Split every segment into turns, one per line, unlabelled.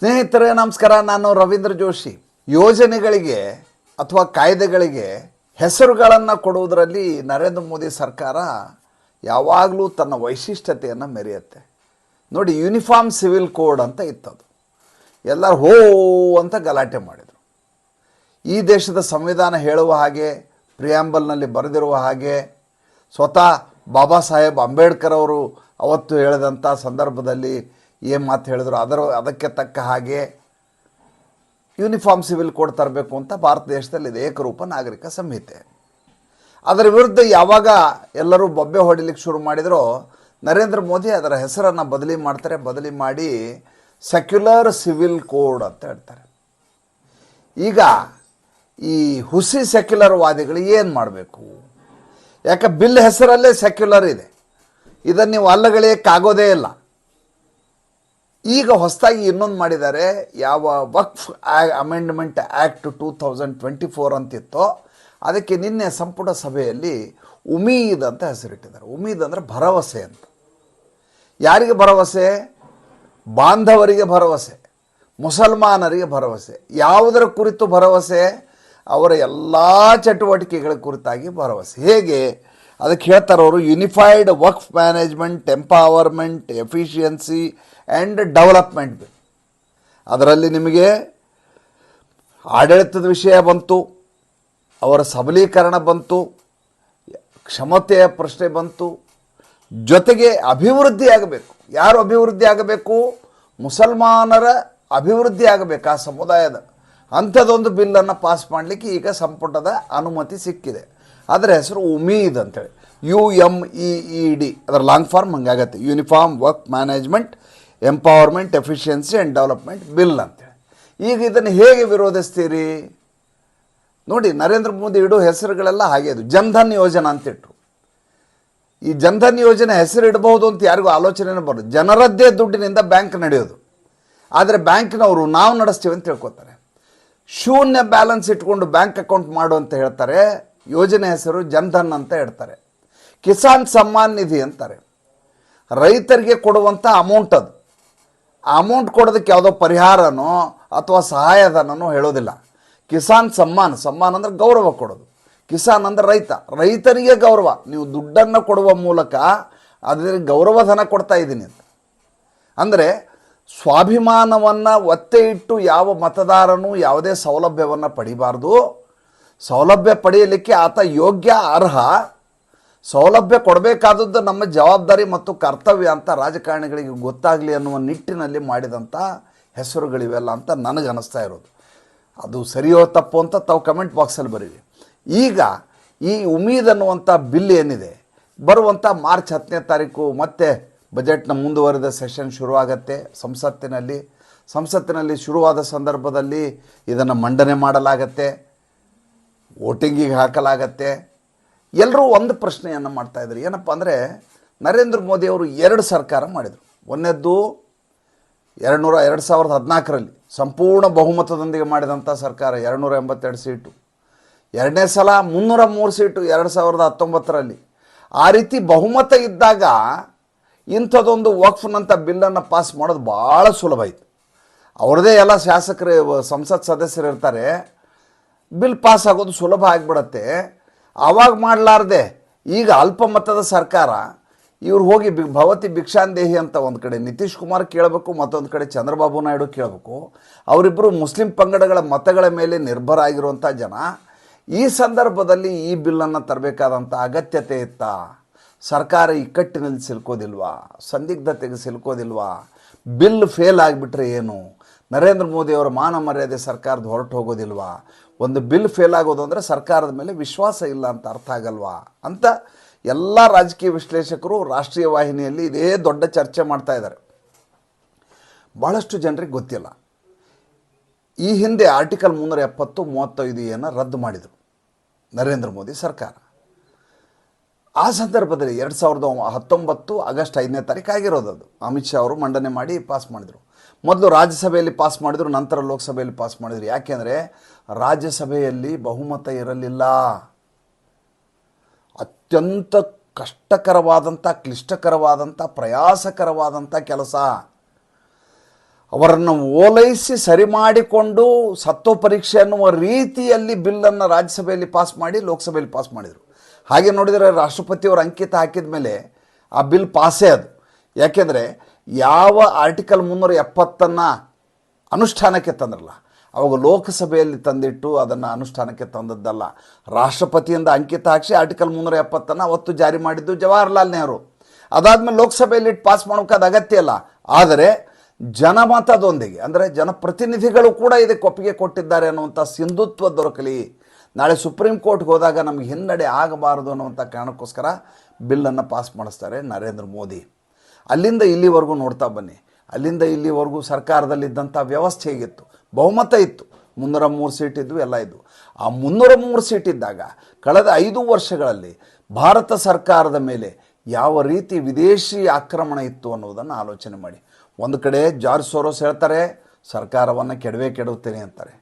ಸ್ನೇಹಿತರೆ, ನಮಸ್ಕಾರ. ನಾನು ರವೀಂದ್ರ ಜೋಶಿ. ಯೋಜನೆಗಳಿಗೆ ಅಥವಾ ಕಾಯ್ದೆಗಳಿಗೆ ಹೆಸರುಗಳನ್ನು ಕೊಡುವುದರಲ್ಲಿ ನರೇಂದ್ರ ಮೋದಿ ಸರ್ಕಾರ ಯಾವಾಗಲೂ ತನ್ನ ವೈಶಿಷ್ಟ್ಯತೆಯನ್ನು ಮೆರೆಯುತ್ತೆ. ನೋಡಿ, ಯೂನಿಫಾರ್ಮ್ ಸಿವಿಲ್ ಕೋಡ್ ಅಂತ ಇತ್ತದು. ಎಲ್ಲರೂ ಹೋ ಅಂತ ಗಲಾಟೆ ಮಾಡಿದರು. ಈ ದೇಶದ ಸಂವಿಧಾನ ಹೇಳುವ ಹಾಗೆ, ಪ್ರಿಯಾಂಬಲ್ನಲ್ಲಿ ಬರೆದಿರುವ ಹಾಗೆ, ಸ್ವತಃ ಬಾಬಾ ಸಾಹೇಬ್ ಅಂಬೇಡ್ಕರ್ ಅವರು ಅವತ್ತು ಹೇಳಿದಂಥ ಸಂದರ್ಭದಲ್ಲಿ ಏನು ಮಾತು ಹೇಳಿದ್ರು? ಅದರ, ಅದಕ್ಕೆ ತಕ್ಕ ಹಾಗೆ ಯೂನಿಫಾರ್ಮ್ ಸಿವಿಲ್ ಕೋಡ್ ತರಬೇಕು ಅಂತ ಭಾರತ ದೇಶದಲ್ಲಿ ಇದೆ ಏಕರೂಪ ನಾಗರಿಕ ಸಂಹಿತೆ. ಅದರ ವಿರುದ್ಧ ಯಾವಾಗ ಎಲ್ಲರೂ ಬೊಬ್ಬೆ ಹೊಡಿಲಿಕ್ಕೆ ಶುರು ಮಾಡಿದರೋ, ನರೇಂದ್ರ ಮೋದಿ ಅದರ ಹೆಸರನ್ನು ಬದಲಿ ಮಾಡ್ತಾರೆ, ಬದಲಿ ಮಾಡಿ ಸೆಕ್ಯುಲರ್ ಸಿವಿಲ್ ಕೋಡ್ ಅಂತ ಹೇಳ್ತಾರೆ. ಈಗ ಈ ಹುಸಿ ಸೆಕ್ಯುಲರ್ ವಾದಿಗಳು ಏನು ಮಾಡಬೇಕು? ಯಾಕೆ ಬಿಲ್ ಹೆಸರಲ್ಲೇ ಸೆಕ್ಯುಲರ್ ಇದೆ. ಇದನ್ನು ನೀವು ಅಲ್ಲಗಳೇಕ್ಕಾಗೋದೇ ಇಲ್ಲ. ಈಗ ಹೊಸದಾಗಿ ಇನ್ನೊಂದು ಮಾಡಿದ್ದಾರೆ. ಯಾವ ವಕ್ಫ್ amendment act two thousand twenty four ಅಂತಿತ್ತೋ, ಅದಕ್ಕೆ ನಿನ್ನೆ ಸಂಪುಟ ಸಭೆಯಲ್ಲಿ ಉಮೀದ್ ಅಂತ ಹೆಸರಿಟ್ಟಿದ್ದಾರೆ. ಉಮೀದ್ ಅಂದರೆ ಭರವಸೆ ಅಂತ. ಯಾರಿಗೆ ಭರವಸೆ? ಬಾಂಧವರಿಗೆ ಭರವಸೆ, ಮುಸಲ್ಮಾನರಿಗೆ ಭರವಸೆ, ಯಾವುದರ ಕುರಿತು ಭರವಸೆ? ಅವರ ಎಲ್ಲ ಚಟುವಟಿಕೆಗಳ ಕುರಿತಾಗಿ ಭರವಸೆ. ಹೇಗೆ? ಅದಕ್ಕೆ ಹೇಳ್ತಾರೆ ಅವರು unified work management empowerment efficiency and development bill ಅದರಲ್ಲಿ ನಿಮಗೆ ಆಡಳಿತದ ವಿಷಯ ಬಂತು, ಅವರ ಸಬಲೀಕರಣ ಬಂತು, ಕ್ಷಮತೆಯ ಪ್ರಶ್ನೆ ಬಂತು, ಜೊತೆಗೆ ಅಭಿವೃದ್ಧಿ ಆಗಬೇಕು. ಯಾರು ಅಭಿವೃದ್ಧಿ ಆಗಬೇಕು? ಮುಸಲ್ಮಾನರ ಅಭಿವೃದ್ಧಿ ಆಗಬೇಕು ಆ ಸಮುದಾಯದ. ಅಂಥದ್ದೊಂದು ಬಿಲ್ಲನ್ನು ಪಾಸ್ ಮಾಡಲಿಕ್ಕೆ ಈಗ ಸಂಪುಟದ ಅನುಮತಿ ಸಿಕ್ಕಿದೆ. ಅದರ ಹೆಸರು ಉಮೀದ್ ಅಂತೇಳಿ. U M E E D ಅದರ long form ಹಂಗಾಗತ್ತೆ. Uniform work management empowerment efficiency and development bill ಅಂತೇಳಿ ಈಗ ಇದನ್ನು ಹೇಗೆ ವಿರೋಧಿಸ್ತೀರಿ? ನೋಡಿ, ನರೇಂದ್ರ ಮೋದಿ ಇಡೋ ಹೆಸರುಗಳೆಲ್ಲ ಹಾಗೆ ಅದು. ಜನ್ಧನ್ ಯೋಜನಾ ಅಂತಿಟ್ರು. ಈ ಜನ್ಧನ್ ಯೋಜನೆ ಹೆಸರು ಇಡಬಹುದು ಅಂತ ಯಾರಿಗೂ ಆಲೋಚನೆ ಬರೋದು. ಜನರದ್ದೇ ದುಡ್ಡಿನಿಂದ ಬ್ಯಾಂಕ್ ನಡೆಯೋದು. ಆದರೆ ಬ್ಯಾಂಕ್ನವರು ನಾವು ನಡೆಸ್ತೀವಿ ಅಂತ ತಿಳ್ಕೊತಾರೆ. ಶೂನ್ಯ ಬ್ಯಾಲೆನ್ಸ್ ಇಟ್ಕೊಂಡು ಬ್ಯಾಂಕ್ ಅಕೌಂಟ್ ಮಾಡು ಅಂತ ಹೇಳ್ತಾರೆ. ಯೋಜನೆ ಹೆಸರು ಜನ್ಧನ್ ಅಂತ ಹೇಳ್ತಾರೆ. ಕಿಸಾನ್ ಸಮ್ಮಾನ್ ನಿಧಿ ಅಂತಾರೆ. ರೈತರಿಗೆ ಕೊಡುವಂಥ ಅಮೌಂಟ್ ಅದು. ಅಮೌಂಟ್ ಕೊಡೋದಕ್ಕೆ ಯಾವುದೋ ಪರಿಹಾರನೋ ಅಥವಾ ಸಹಾಯಧನನೋ ಹೇಳೋದಿಲ್ಲ. ಕಿಸಾನ್ ಸಮ್ಮಾನ್ ಸಮ್ಮಾನ್ ಅಂದರೆ ಗೌರವ ಕೊಡೋದು. ಕಿಸಾನ್ ಅಂದರೆ ರೈತ. ರೈತರಿಗೆ ಗೌರವ. ನೀವು ದುಡ್ಡನ್ನು ಕೊಡುವ ಮೂಲಕ ಅದರಿಗೆ ಗೌರವಧನ ಕೊಡ್ತಾ ಇದ್ದೀನಿ ಅಂತ. ಅಂದರೆ ಸ್ವಾಭಿಮಾನವನ್ನು ಒತ್ತೆ ಇಟ್ಟು ಯಾವ ಮತದಾರನು ಯಾವುದೇ ಸೌಲಭ್ಯವನ್ನು ಪಡಿಬಾರ್ದು. ಸೌಲಭ್ಯ ಪಡೆಯಲಿಕ್ಕೆ ಆತ ಯೋಗ್ಯ, ಅರ್ಹ ಸೌಲಭ್ಯ ಕೊಡಬೇಕಾದದ್ದು ನಮ್ಮ ಜವಾಬ್ದಾರಿ ಮತ್ತು ಕರ್ತವ್ಯ ಅಂತ ರಾಜಕಾರಣಿಗಳಿಗೆ ಗೊತ್ತಾಗಲಿ ಅನ್ನುವ ನಿಟ್ಟಿನಲ್ಲಿ ಮಾಡಿದಂಥ ಹೆಸರುಗಳಿವೆಲ್ಲ ಅಂತ ನನಗೆ ಅನ್ನಿಸ್ತಾ ಇರೋದು. ಅದು ಸರಿಯೋ ತಪ್ಪು ಅಂತ ತಾವು ಕಮೆಂಟ್ ಬಾಕ್ಸಲ್ಲಿ ಬರೀವಿ ಈಗ ಈ ಉಮೀದ್ ಅನ್ನುವಂಥ ಬಿಲ್ ಏನಿದೆ? ಬರುವಂಥ ಮಾರ್ಚ್ ಹತ್ತನೇ ತಾರೀಕು ಮತ್ತೆ ಬಜೆಟ್ನ ಮುಂದುವರೆದ ಸೆಷನ್ ಶುರುವಾಗತ್ತೆ. ಸಂಸತ್ತಿನಲ್ಲಿ ಸಂಸತ್ತಿನಲ್ಲಿ ಶುರುವಾದ ಸಂದರ್ಭದಲ್ಲಿ ಇದನ್ನು ಮಂಡನೆ ಮಾಡಲಾಗತ್ತೆ. ವೋಟಿಂಗಿಗೆ ಹಾಕಲಾಗತ್ತೆ. ಎಲ್ಲರೂ ಒಂದು ಪ್ರಶ್ನೆಯನ್ನು ಮಾಡ್ತಾ ಇದ್ರು. ಏನಪ್ಪ ಅಂದರೆ, ನರೇಂದ್ರ ಮೋದಿ ಅವರು ಎರಡು ಸರ್ಕಾರ ಮಾಡಿದರು. ಒಂದನೇದ್ದು ಎರಡು ನೂರ ಎರಡು ಸಾವಿರದ ಹದಿನಾಲ್ಕರಲ್ಲಿ ಸಂಪೂರ್ಣ ಬಹುಮತದೊಂದಿಗೆ ಮಾಡಿದಂಥ ಸರ್ಕಾರ ಎರಡು ನೂರ ಎಂಬತ್ತೆರಡು ಸೀಟು. ಎರಡನೇ ಸಲ ಮುನ್ನೂರ ಮೂರು ಸೀಟು ಎರಡು ಸಾವಿರದ ಹತ್ತೊಂಬತ್ತರಲ್ಲಿ. ಆ ರೀತಿ ಬಹುಮತ ಇದ್ದಾಗ ಇಂಥದ್ದೊಂದು ವಕ್ಫ್ನಂಥ ಬಿಲ್ಲನ್ನು ಪಾಸ್ ಮಾಡೋದು ಭಾಳ ಸುಲಭ ಇತ್ತು ಅವ್ರದ್ದೇ ಎಲ್ಲ ಶಾಸಕರು, ಸಂಸತ್ ಸದಸ್ಯರು ಇರ್ತಾರೆ. ಬಿಲ್ ಪಾಸ್ ಆಗೋದು ಸುಲಭ ಆಗಿಬಿಡತ್ತೆ. ಆವಾಗ ಮಾಡಲಾರ್ದೆ ಈಗ ಅಲ್ಪಮತದ ಸರ್ಕಾರ, ಇವ್ರು ಹೋಗಿ ಬಿ ಭವತಿ ಭಿಕ್ಷಾಂದೇಹಿ ಅಂತ ಒಂದು ಕಡೆ ನಿತೀಶ್ ಕುಮಾರ್ ಕೇಳಬೇಕು, ಮತ್ತೊಂದು ಕಡೆ ಚಂದ್ರಬಾಬು ನಾಯ್ಡು ಕೇಳಬೇಕು. ಅವರಿಬ್ಬರು ಮುಸ್ಲಿಂ ಪಂಗಡಗಳ ಮತಗಳ ಮೇಲೆ ನಿರ್ಭರ ಆಗಿರುವಂಥ ಜನ, ಈ ಸಂದರ್ಭದಲ್ಲಿ ಈ ಬಿಲ್ಲನ್ನು ತರಬೇಕಾದಂಥ ಅಗತ್ಯತೆ ಇತ್ತಾ? ಸರ್ಕಾರ ಇಕ್ಕಟ್ಟಿನಲ್ಲಿ ಸಿಲ್ಕೋದಿಲ್ವಾ? ಸಂದಿಗ್ಧತೆಗೆ ಸಿಲ್ಕೋದಿಲ್ವಾ? ಬಿಲ್ ಫೇಲ್ ಆಗಿಬಿಟ್ರೆ ಏನು? ನರೇಂದ್ರ ಮೋದಿ ಅವರ ಮಾನ ಮರ್ಯಾದೆ ಸರ್ಕಾರದ ಹೊರಟು ಹೋಗೋದಿಲ್ವಾ? ಒಂದು ಬಿಲ್ ಫೇಲ್ ಆಗೋದು ಅಂದರೆ ಸರ್ಕಾರದ ಮೇಲೆ ವಿಶ್ವಾಸ ಇಲ್ಲ ಅಂತ ಅರ್ಥ ಆಗಲ್ವಾ? ಅಂತ ಎಲ್ಲ ರಾಜಕೀಯ ವಿಶ್ಲೇಷಕರು ರಾಷ್ಟ್ರೀಯ ವಾಹಿನಿಯಲ್ಲಿ ಇದೇ ದೊಡ್ಡ ಚರ್ಚೆ ಮಾಡ್ತಾ ಇದ್ದಾರೆ. ಭಾಳಷ್ಟು ಜನರಿಗೆ ಗೊತ್ತಿಲ್ಲ. ಈ ಹಿಂದೆ ಆರ್ಟಿಕಲ್ ಮುನ್ನೂರ ಎಪ್ಪತ್ತು, ಮೂವತ್ತೈದು ಏನು ರದ್ದು ಮಾಡಿದರು ನರೇಂದ್ರ ಮೋದಿ ಸರ್ಕಾರ. ಆ ಸಂದರ್ಭದಲ್ಲಿ ಎರಡು ಸಾವಿರದ ಹತ್ತೊಂಬತ್ತು ಆಗಸ್ಟ್ ಐದನೇ ತಾರೀಕು ಆಗಿರೋದು ಅದು. ಅಮಿತ್ ಶಾ ಅವರು ಮಂಡನೆ ಮಾಡಿ ಪಾಸ್ ಮಾಡಿದರು. ಮೊದಲು ರಾಜ್ಯಸಭೆಯಲ್ಲಿ ಪಾಸ್ ಮಾಡಿದರು, ನಂತರ ಲೋಕಸಭೆಯಲ್ಲಿ ಪಾಸ್ ಮಾಡಿದರು. ಯಾಕೆಂದರೆ ರಾಜ್ಯಸಭೆಯಲ್ಲಿ ಬಹುಮತ ಇರಲಿಲ್ಲ. ಅತ್ಯಂತ ಕಷ್ಟಕರವಾದಂಥ, ಕ್ಲಿಷ್ಟಕರವಾದಂಥ, ಪ್ರಯಾಸಕರವಾದಂಥ ಕೆಲಸ. ಅವರನ್ನು ಓಲೈಸಿ ಸರಿ ಮಾಡಿಕೊಂಡು ಸತ್ವ ಪರೀಕ್ಷೆ ಅನ್ನುವ ರೀತಿಯಲ್ಲಿ ಬಿಲ್ಲನ್ನು ರಾಜ್ಯಸಭೆಯಲ್ಲಿ ಪಾಸ್ ಮಾಡಿ, ಲೋಕಸಭೆಯಲ್ಲಿ ಪಾಸ್ ಮಾಡಿದರು. ಹಾಗೆ ನೋಡಿದರೆ ರಾಷ್ಟ್ರಪತಿಯವರು ಅಂಕಿತ ಹಾಕಿದ ಮೇಲೆ ಆ ಬಿಲ್ ಪಾಸೇ ಅದು. ಯಾಕೆಂದರೆ ಯಾವ ಆರ್ಟಿಕಲ್ ಮುನ್ನೂರ ಎಪ್ಪತ್ತನ್ನು ಅನುಷ್ಠಾನಕ್ಕೆ ತಂದ್ರಲ್ಲ? ಅವಾಗ ಲೋಕಸಭೆಯಲ್ಲಿ ತಂದಿಟ್ಟು ಅದನ್ನು ಅನುಷ್ಠಾನಕ್ಕೆ ತಂದದ್ದಲ್ಲ. ರಾಷ್ಟ್ರಪತಿಯಿಂದ ಅಂಕಿತ ಹಾಕಿಸಿ ಆರ್ಟಿಕಲ್ ಮುನ್ನೂರ ಎಪ್ಪತ್ತನ್ನು ಅವತ್ತು ಜಾರಿ ಮಾಡಿದ್ದು ಜವಾಹರ್ಲಾಲ್ ನೆಹರು. ಅದಾದಮೇಲೆ ಲೋಕಸಭೆಯಲ್ಲಿ ಇಟ್ಟು ಪಾಸ್ ಮಾಡೋಕ್ಕಾದ ಅಗತ್ಯ ಇಲ್ಲ. ಆದರೆ ಜನಮತದೊಂದಿಗೆ, ಅಂದರೆ ಜನಪ್ರತಿನಿಧಿಗಳು ಕೂಡ ಇದಕ್ಕೆ ಒಪ್ಪಿಗೆ ಕೊಟ್ಟಿದ್ದಾರೆ ಅನ್ನುವಂಥ ಸಿಂಧುತ್ವ ದೊರಕಲಿ. ನಾಳೆ ಸುಪ್ರೀಂ ಕೋರ್ಟ್ಗೆ ಹೋದಾಗ ನಮಗೆ ಹಿನ್ನಡೆ ಆಗಬಾರದು ಅನ್ನುವಂಥ ಕಾರಣಕ್ಕೋಸ್ಕರ ಬಿಲ್ಲನ್ನು ಪಾಸ್ ಮಾಡಿಸ್ತಾರೆ ನರೇಂದ್ರ ಮೋದಿ. ಅಲ್ಲಿಂದ ಇಲ್ಲಿವರೆಗೂ ನೋಡ್ತಾ ಬನ್ನಿ. ಅಲ್ಲಿಂದ ಇಲ್ಲಿವರೆಗೂ ಸರ್ಕಾರದಲ್ಲಿದ್ದಂಥ ವ್ಯವಸ್ಥೆ ಹೇಗಿತ್ತು? ಬಹುಮತ ಇತ್ತು. ಮುನ್ನೂರ ಮೂರು ಸೀಟ್ ಇದ್ವು, ಎಲ್ಲ ಇದ್ವು. ಆ ಮುನ್ನೂರ ಮೂರು ಸೀಟ್ ಇದ್ದಾಗ ಕಳೆದ ಐದು ವರ್ಷಗಳಲ್ಲಿ ಭಾರತ ಸರ್ಕಾರದ ಮೇಲೆ ಯಾವ ರೀತಿ ವಿದೇಶಿ ಆಕ್ರಮಣ ಇತ್ತು ಅನ್ನೋದನ್ನು ಆಲೋಚನೆ ಮಾಡಿ. ಒಂದು ಕಡೆ ಜಾರ್ಜ್ ಸೋರೋಸ್ ಹೇಳ್ತಾರೆ, ಸರ್ಕಾರವನ್ನು ಕೆಡವೇ ಕೆಡುತ್ತೇನೆ ಅಂತಾರೆ.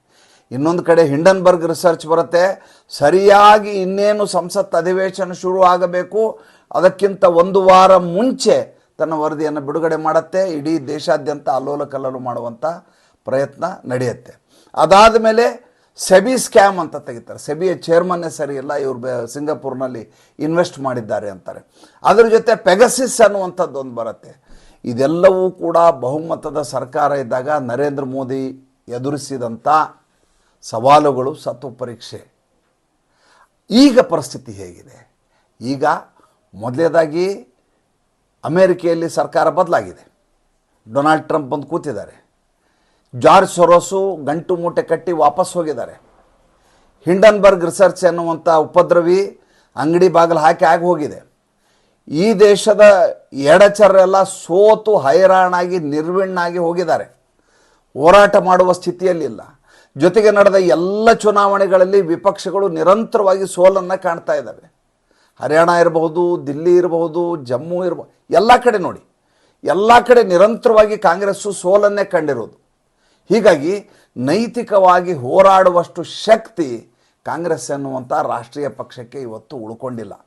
ಇನ್ನೊಂದು ಕಡೆ ಹಿಂಡನ್ಬರ್ಗ್ ರಿಸರ್ಚ್ ಬರುತ್ತೆ, ಸರಿಯಾಗಿ ಇನ್ನೇನು ಸಂಸತ್ ಅಧಿವೇಶನ ಶುರು ಆಗಬೇಕು ಅದಕ್ಕಿಂತ ಒಂದು ವಾರ ಮುಂಚೆ ತನ್ನ ವರದಿಯನ್ನು ಬಿಡುಗಡೆ ಮಾಡುತ್ತೆ, ಇಡೀ ದೇಶಾದ್ಯಂತ ಅಲ್ಲೋಲ ಕಲ್ಲಲು ಮಾಡುವಂಥ ಪ್ರಯತ್ನ ನಡೆಯುತ್ತೆ. ಅದಾದ ಮೇಲೆ ಸೆಬಿ ಸ್ಕ್ಯಾಮ್ ಅಂತ ತೆಗಿತಾರೆ. ಸೆಬಿಯ ಚೇರ್ಮನ್ನೇ ಸರಿ ಇಲ್ಲ, ಇವರು ಬೆ ಸಿಂಗಾಪುರ್ನಲ್ಲಿ ಇನ್ವೆಸ್ಟ್ ಮಾಡಿದ್ದಾರೆ ಅಂತಾರೆ. ಅದರ ಜೊತೆ ಪೆಗಸಿಸ್ ಅನ್ನುವಂಥದ್ದು ಒಂದು ಬರುತ್ತೆ. ಇದೆಲ್ಲವೂ ಕೂಡ ಬಹುಮತದ ಸರ್ಕಾರ ಇದ್ದಾಗ ನರೇಂದ್ರ ಮೋದಿ ಎದುರಿಸಿದಂಥ ಸವಾಲುಗಳು ಸತ್ವ ಪರೀಕ್ಷೆ. ಈಗ ಪರಿಸ್ಥಿತಿ ಹೇಗಿದೆ? ಈಗ ಮೊದಲೇದಾಗಿ ಅಮೇರಿಕೆಯಲ್ಲಿ ಸರ್ಕಾರ ಬದಲಾಗಿದೆ. ಡೊನಾಲ್ಡ್ ಟ್ರಂಪ್ ಬಂದು ಕೂತಿದ್ದಾರೆ. ಜಾರ್ಜ್ ಸೊರೋಸು ಗಂಟು ಮೂಟೆ ಕಟ್ಟಿ ವಾಪಸ್ ಹೋಗಿದ್ದಾರೆ. ಹಿಂಡನ್ಬರ್ಗ್ ರಿಸರ್ಚ್ ಎನ್ನುವಂಥ ಉಪದ್ರವಿ ಅಂಗಡಿ ಬಾಗಿಲು ಹಾಕಿ ಆಗಿ ಹೋಗಿದೆ. ಈ ದೇಶದ ಎಡಚರರೆಲ್ಲ ಸೋತು ಹೈರಾಣಾಗಿ, ನಿರ್ವಿಣ್ಣಾಗಿ ಹೋಗಿದ್ದಾರೆ. ಹೋರಾಟ ಮಾಡುವ ಸ್ಥಿತಿಯಲ್ಲಿಲ್ಲ. ಜೊತೆಗೆ ನಡೆದ ಎಲ್ಲ ಚುನಾವಣೆಗಳಲ್ಲಿ ವಿಪಕ್ಷಗಳು ನಿರಂತರವಾಗಿ ಸೋಲನ್ನು ಕಾಣ್ತಾ ಇದ್ದಾವೆ. ಹರಿಯಾಣ ಇರಬಹುದು, ದಿಲ್ಲಿ ಇರಬಹುದು, ಜಮ್ಮು ಇರಬಹುದು ಎಲ್ಲ ಕಡೆ ನೋಡಿ. ಎಲ್ಲ ಕಡೆ ನಿರಂತರವಾಗಿ ಕಾಂಗ್ರೆಸ್ಸು ಸೋಲನ್ನೇ ಕಂಡಿರೋದು. ಹೀಗಾಗಿ ನೈತಿಕವಾಗಿ ಹೋರಾಡುವಷ್ಟು ಶಕ್ತಿ ಕಾಂಗ್ರೆಸ್ ಎನ್ನುವಂಥ ರಾಷ್ಟ್ರೀಯ ಪಕ್ಷಕ್ಕೆ ಇವತ್ತು ಉಳ್ಕೊಂಡಿಲ್ಲ.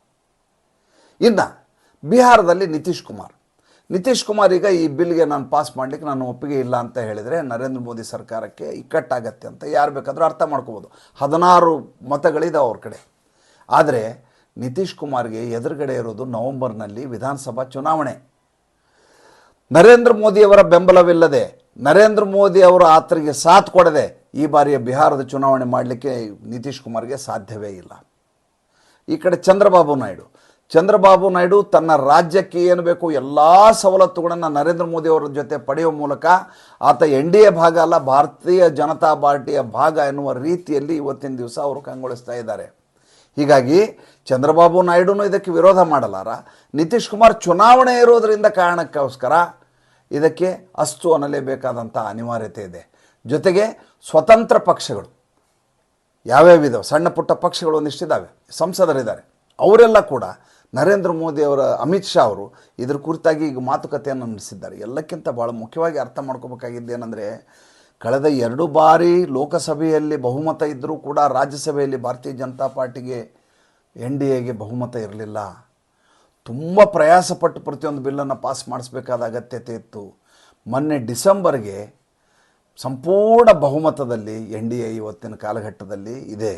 ಇನ್ನು ಬಿಹಾರದಲ್ಲಿ ನಿತೀಶ್ ಕುಮಾರ್. ನಿತೀಶ್ ಕುಮಾರ್ ಈಗ ಈ ಬಿಲ್ಗೆ ನಾನು ಪಾಸ್ ಮಾಡಲಿಕ್ಕೆ ನಾನು ಒಪ್ಪಿಗೆ ಇಲ್ಲ ಅಂತ ಹೇಳಿದರೆ ನರೇಂದ್ರ ಮೋದಿ ಸರ್ಕಾರಕ್ಕೆ ಇಕ್ಕಟ್ಟಾಗತ್ತೆ ಅಂತ ಯಾರು ಬೇಕಾದರೂ ಅರ್ಥ ಮಾಡ್ಕೋಬೋದು. ಹದಿನಾರು ಮತಗಳಿದಾವೆ ಅವ್ರ ಕಡೆ. ಆದರೆ ನಿತೀಶ್ ಕುಮಾರ್ಗೆ ಎದುರುಗಡೆ ಇರೋದು ನವೆಂಬರ್ನಲ್ಲಿ ವಿಧಾನಸಭಾ ಚುನಾವಣೆ. ನರೇಂದ್ರ ಮೋದಿಯವರ ಬೆಂಬಲವಿಲ್ಲದೆ, ನರೇಂದ್ರ ಮೋದಿ ಅವರು ಆತರಿಗೆ ಸಾಥ್ ಕೊಡದೆ ಈ ಬಾರಿಯ ಬಿಹಾರದ ಚುನಾವಣೆ ಮಾಡಲಿಕ್ಕೆ ನಿತೀಶ್ ಕುಮಾರ್ಗೆ ಸಾಧ್ಯವೇ ಇಲ್ಲ. ಈ ಕಡೆ ಚಂದ್ರಬಾಬು ನಾಯ್ಡು. ಚಂದ್ರಬಾಬು ನಾಯ್ಡು ತನ್ನ ರಾಜ್ಯಕ್ಕೆ ಏನು ಬೇಕು ಎಲ್ಲ ಸವಲತ್ತುಗಳನ್ನು ನರೇಂದ್ರ ಮೋದಿ ಅವರ ಜೊತೆ ಪಡೆಯುವ ಮೂಲಕ ಆತ ಎನ್ ಡಿ ಎ ಭಾಗ ಅಲ್ಲ, ಭಾರತೀಯ ಜನತಾ ಪಾರ್ಟಿಯ ಭಾಗ ಎನ್ನುವ ರೀತಿಯಲ್ಲಿ ಇವತ್ತಿನ ದಿವಸ ಅವರು ಕಂಗೊಳಿಸ್ತಾ ಇದ್ದಾರೆ. ಹೀಗಾಗಿ ಚಂದ್ರಬಾಬು ನಾಯ್ಡುನು ಇದಕ್ಕೆ ವಿರೋಧ ಮಾಡಲಾರ. ನಿತೀಶ್ ಕುಮಾರ್ ಚುನಾವಣೆ ಇರೋದರಿಂದ ಕಾರಣಕ್ಕೋಸ್ಕರ ಇದಕ್ಕೆ ಅಸ್ತು ಅನ್ನಲೇಬೇಕಾದಂಥ ಅನಿವಾರ್ಯತೆ ಇದೆ. ಜೊತೆಗೆ ಸ್ವತಂತ್ರ ಪಕ್ಷಗಳು, ಯಾವ್ಯಾವ ಇದಾವೆ? ಸಣ್ಣ ಪುಟ್ಟ ಪಕ್ಷಗಳು ಒಂದಿಷ್ಟಿದ್ದಾವೆ ಸಂಸದರಿದ್ದಾರೆ. ಅವರೆಲ್ಲ ಕೂಡ ನರೇಂದ್ರ ಮೋದಿ ಅವರ, ಅಮಿತ್ ಶಾ ಅವರು ಇದ್ರ ಕುರಿತಾಗಿ ಈಗ ಮಾತುಕತೆಯನ್ನು ನಡೆಸಿದ್ದಾರೆ. ಎಲ್ಲಕ್ಕಿಂತ ಭಾಳ ಮುಖ್ಯವಾಗಿ ಅರ್ಥ ಮಾಡ್ಕೋಬೇಕಾಗಿದ್ದೇನೆಂದರೆ ಕಳೆದ ಎರಡು ಬಾರಿ ಲೋಕಸಭೆಯಲ್ಲಿ ಬಹುಮತ ಇದ್ದರೂ ಕೂಡ ರಾಜ್ಯಸಭೆಯಲ್ಲಿ ಭಾರತೀಯ ಜನತಾ ಪಾರ್ಟಿಗೆ ಎನ್ ಡಿ ಎಗೆ ಬಹುಮತ ಇರಲಿಲ್ಲ. ತುಂಬ ಪ್ರಯಾಸಪಟ್ಟು ಪ್ರತಿಯೊಂದು ಬಿಲ್ಲನ್ನು ಪಾಸ್ ಮಾಡಿಸ್ಬೇಕಾದ ಅಗತ್ಯತೆ ಇತ್ತು. ಮೊನ್ನೆ ಡಿಸೆಂಬರ್ಗೆ ಸಂಪೂರ್ಣ ಬಹುಮತದಲ್ಲಿ ಎನ್ ಡಿ ಎ ಇವತ್ತಿನ ಕಾಲಘಟ್ಟದಲ್ಲಿ ಇದೆ.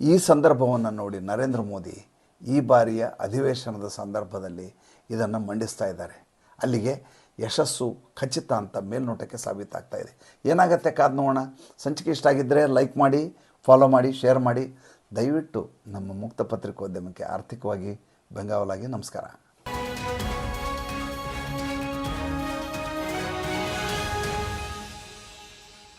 ಈ ಸಂದರ್ಭವನ್ನು ನೋಡಿ ನರೇಂದ್ರ ಮೋದಿ ಈ ಬಾರಿಯ ಅಧಿವೇಶನದ ಸಂದರ್ಭದಲ್ಲಿ ಇದನ್ನು ಮಂಡಿಸ್ತಾ ಇದ್ದಾರೆ. ಅಲ್ಲಿಗೆ ಯಶಸ್ಸು ಖಚಿತ ಅಂತ ಮೇಲ್ನೋಟಕ್ಕೆ ಸಾಬೀತಾಗ್ತಾ ಇದೆ. ಏನಾಗುತ್ತೆ ಕಾದ್ ನೋಡೋಣ. ಸಂಚಿಕೆ ಇಷ್ಟ ಆಗಿದ್ದರೆ ಲೈಕ್ ಮಾಡಿ ಫಾಲೋ ಮಾಡಿ ಶೇರ್ ಮಾಡಿ. ದಯವಿಟ್ಟು ನಮ್ಮ ಮುಕ್ತ ಪತ್ರಿಕೋದ್ಯಮಕ್ಕೆ ಆರ್ಥಿಕವಾಗಿ ಬೆಂಗಾವಲಾಗಿ ನಮಸ್ಕಾರ.